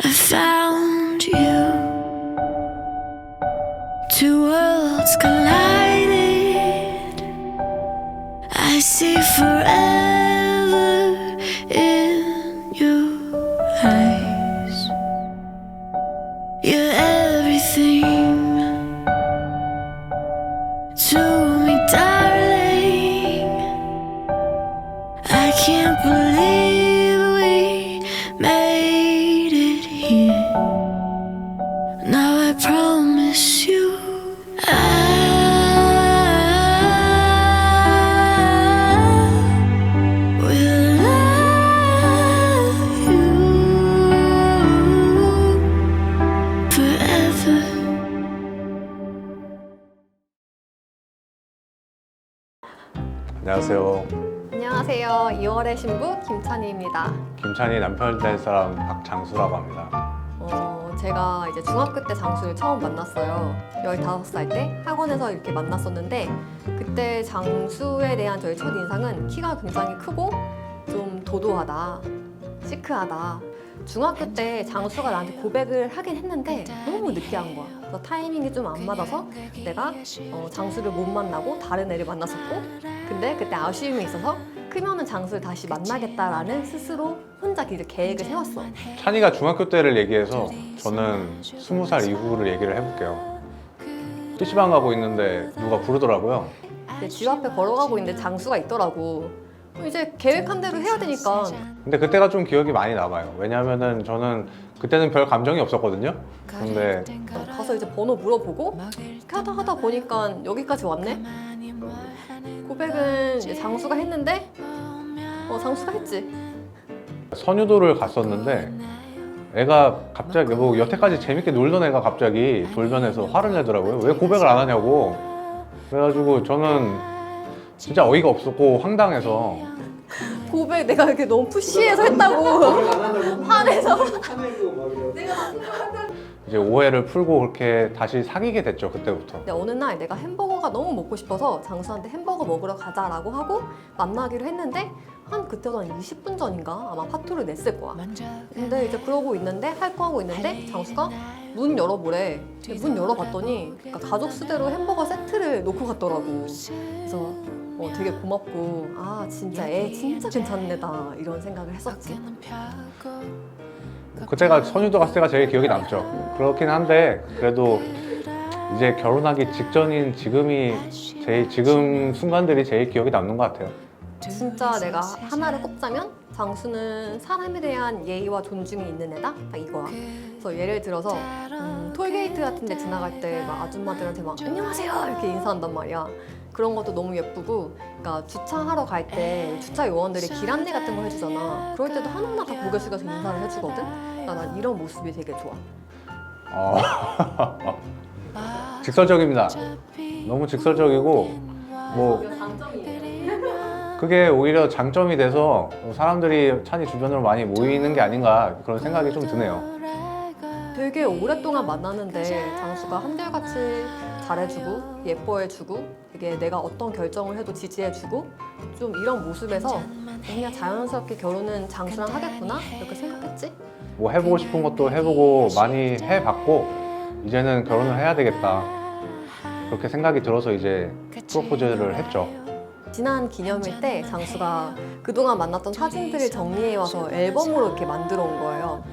I found you. Two worlds collided. I see forever 안녕하세요. 안녕하세요. 2월의 신부 김찬희입니다. 김찬희 남편 될 사람 박장수라고 합니다. 어, 제가 이제 중학교 때 장수를 처음 만났어요. 15살 때 학원에서 이렇게 만났었는데 그때 장수에 대한 저의 첫 인상은 키가 굉장히 크고 좀 도도하다, 시크하다. 중학교 때 장수가 나한테 고백을 하긴 했는데 너무 늦게 한 거야. 타이밍이 좀 안 맞아서 내가 어, 장수를 못 만나고 다른 애를 만났었고 근데 그때 아쉬움이 있어서 크면은 장수를 다시 만나겠다라는 스스로 혼자 이제 계획을 세웠어. 찬이가 중학교 때를 얘기해서 저는 스무 살 이후를 얘기를 해볼게요. PC방 가고 있는데 누가 부르더라고요. 근데 집 앞에 걸어가고 있는데 장수가 있더라고. 이제 계획한 대로 해야 되니까 근데 그때가 좀 기억이 많이 남아요. 왜냐면은 저는 그때는 별 감정이 없었거든요. 근데 가서 이제 번호 물어보고 이렇게 하다 하다 보니까 여기까지 왔네. 고백은 이제 장수가 했는데? 어 장수가 했지. 선유도를 갔었는데 애가 갑자기 뭐 여태까지 재밌게 놀던 애가 갑자기 돌변해서 화를 내더라고요. 왜 고백을 안 하냐고. 그래가지고 저는 진짜 어이가 없었고 황당해서. 고백 내가 이렇게 너무 푸시해서 했다고. 화내서 이제 오해를 풀고 그렇게 다시 사귀게 됐죠 그때부터. 근데 어느 날 내가 햄버거가 너무 먹고 싶어서 장수한테 햄버거 먹으러 가자라고 하고 만나기로 했는데 한 그때도 한 20분 전인가 아마 파토를 냈을 거야. 근데 이제 그러고 있는데 할 거 하고 있는데 장수가 문 열어보래. 근데 문 열어봤더니 그러니까 가족 수대로 햄버거 세트를 놓고 갔더라고. 그래서 어, 되게 고맙고 아 진짜 애 진짜 괜찮은 애다 이런 생각을 했었지. 그때가 선유도 갔을 때가 제일 기억이 남죠. 그렇긴 한데 그래도 이제 결혼하기 직전인 지금이 제일 지금 순간들이 제일 기억이 남는 것 같아요. 진짜 내가 하나를 꼽자면 장수는 사람에 대한 예의와 존중이 있는 애다? 딱 이거야. 그래서 예를 들어서 음, 톨게이트 같은 데 지나갈 때 막 아줌마들한테 막 안녕하세요 이렇게 인사한단 말이야. 그런 것도 너무 예쁘고 그러니까 주차하러 갈 때 주차 요원들이 길 안내 같은 거 해주잖아. 그럴 때도 하나하나 다 고개 숙여서 인사를 해주거든. 그러니까 난 이런 모습이 되게 좋아. 어. 직설적입니다. 너무 직설적이고 뭐. 그게 오히려 장점이 돼서 사람들이 찬이 주변으로 많이 모이는 게 아닌가 그런 생각이 좀 드네요. 되게 오랫동안 만났는데 장수가 한결같이 잘해주고 예뻐해주고 이게 내가 어떤 결정을 해도 지지해주고 좀 이런 모습에서 그냥 자연스럽게 결혼은 장수랑 하겠구나 이렇게 생각했지. 뭐 해보고 싶은 것도 해보고 많이 해봤고 이제는 결혼을 해야 되겠다 그렇게 생각이 들어서 이제 프로포즈를 했죠. 지난 기념일 때 장수가 그동안 만났던 사진들을 정리해 와서 앨범으로 이렇게 만들어 온 거예요.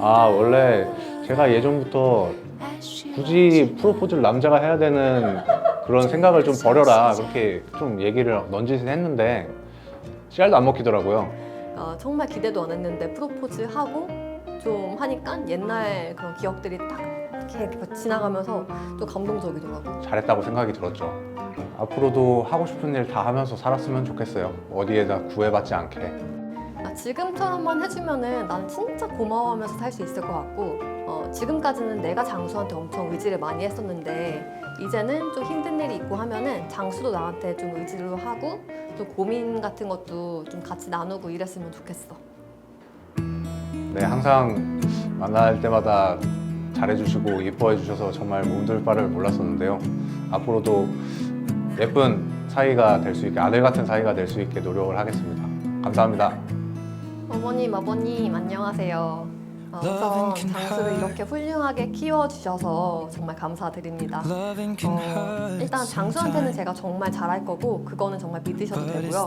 아 원래 제가 예전부터 굳이 프로포즈를 남자가 해야 되는 그런 생각을 좀 버려라 그렇게 좀 얘기를 넌지시 했는데 씨알도 안 먹히더라고요. 어, 정말 기대도 안 했는데 프로포즈 하고 좀 하니까 옛날 그런 기억들이 딱 이렇게 지나가면서 좀 감동적이더라고. 잘했다고 생각이 들었죠. 앞으로도 하고 싶은 일 다 하면서 살았으면 좋겠어요. 어디에다 구애받지 않게. 아, 지금처럼만 해주면은 난 진짜 고마워하면서 살 수 있을 것 같고 어, 지금까지는 내가 장수한테 엄청 의지를 많이 했었는데 이제는 좀 힘든 일이 있고 하면은 장수도 나한테 좀 의지를 하고 좀 고민 같은 것도 좀 같이 나누고 이랬으면 좋겠어. 네, 항상 만날 때마다 잘해주시고 예뻐해주셔서 정말 몸둘 바를 몰랐었는데요. 앞으로도 예쁜 사이가 될 수 있게 아들 같은 사이가 될 수 있게 노력을 하겠습니다. 감사합니다. 어머님, 아버님 안녕하세요. 어, 우선 장수를 이렇게 훌륭하게 키워주셔서 정말 감사드립니다. 어, 일단 장수한테는 제가 정말 잘할 거고 그거는 정말 믿으셔도 되고요.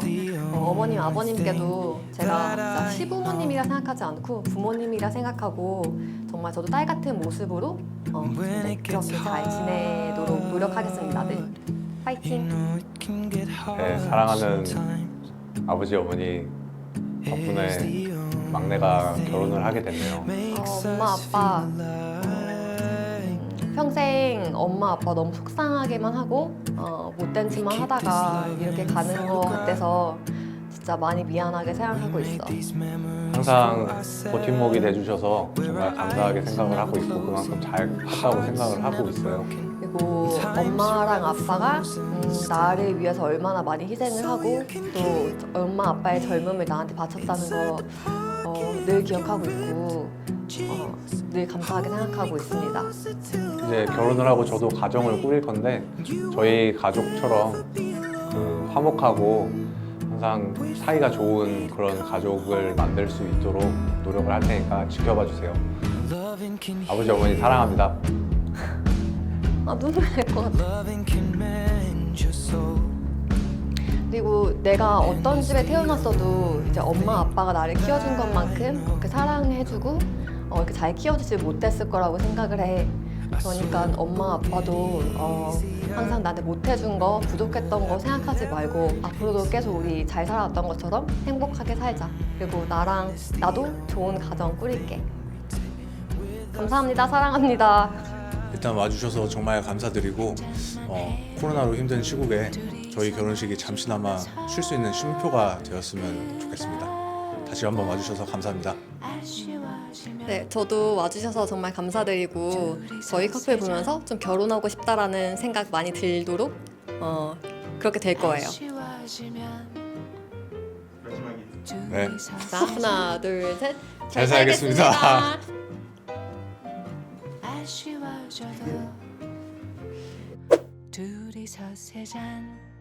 어, 어머님, 아버님께도 제가 시부모님이라 생각하지 않고 부모님이라 생각하고 정말 저도 딸 같은 모습으로 어, 네, 그렇게 잘 지내도록 노력하겠습니다. 늘 파이팅! 네, 사랑하는 아버지 어머니 덕분에 막내가 결혼을 하게 됐네요. 어, 엄마, 아빠 음, 평생 엄마, 아빠 너무 속상하게만 하고 어, 못된 짓만 하다가 이렇게 가는 것 같아서 진짜 많이 미안하게 생각하고 있어. 항상 버팀목이 돼주셔서 정말 감사하게 생각을 하고 있고 그만큼 잘 컸다고 생각을 하고 있어요. 그리고 엄마랑 아빠가 음, 나를 위해서 얼마나 많이 희생을 하고 또 엄마 아빠의 젊음을 나한테 바쳤다는 거 어, 늘 기억하고 있고 어, 늘 감사하게 생각하고 있습니다. 이제 결혼을 하고 저도 가정을 꾸릴 건데 저희 가족처럼 그 화목하고 항상 사이가 좋은 그런 가족을 만들 수 있도록 노력을 할 테니까 지켜봐 주세요. 아버지 어머니 사랑합니다. 아 눈물 날 것 같아. 그리고 내가 어떤 집에 태어났어도 이제 엄마 아빠가 나를 키워준 것만큼 그렇게 사랑해주고 어, 이렇게 잘 키워주지 못했을 거라고 생각을 해. 그러니까 엄마 아빠도 어, 항상 나한테 못해준 거 부족했던 거 생각하지 말고 앞으로도 계속 우리 잘 살아왔던 것처럼 행복하게 살자. 그리고 나랑 나도 좋은 가정 꾸릴게. 감사합니다. 사랑합니다. 일단 와주셔서 정말 감사드리고 어, 코로나로 힘든 시국에 저희 결혼식이 잠시나마 쉴 수 있는 쉼표가 되었으면 좋겠습니다. 다시 한번 와주셔서 감사합니다. 네, 저도 와주셔서 정말 감사드리고 저희 커플 보면서 좀 결혼하고 싶다라는 생각 많이 들도록 어, 그렇게 될 거예요. 네. 자, 하나, 둘, 셋. 잘 살겠습니다. 车站。